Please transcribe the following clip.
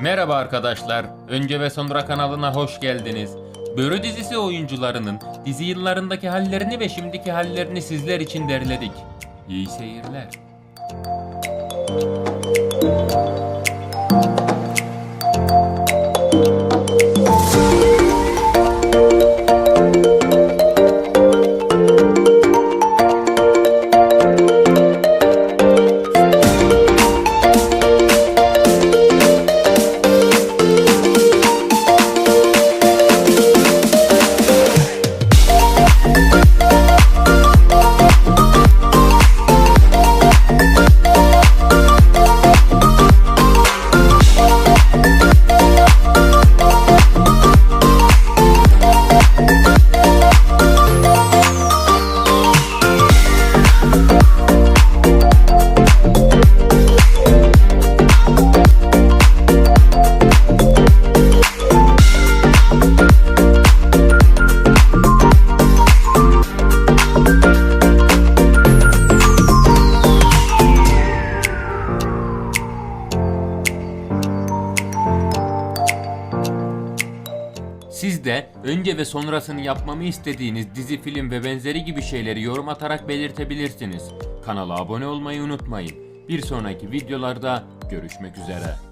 Merhaba arkadaşlar. Önce ve sonra kanalına hoş geldiniz. Börü dizisi oyuncularının dizi yıllarındaki hallerini ve şimdiki hallerini sizler için derledik. İyi seyirler. Siz de önce ve sonrasını yapmamı istediğiniz dizi, film ve benzeri gibi şeyleri yorum atarak belirtebilirsiniz. Kanala abone olmayı unutmayın. Bir sonraki videolarda görüşmek üzere.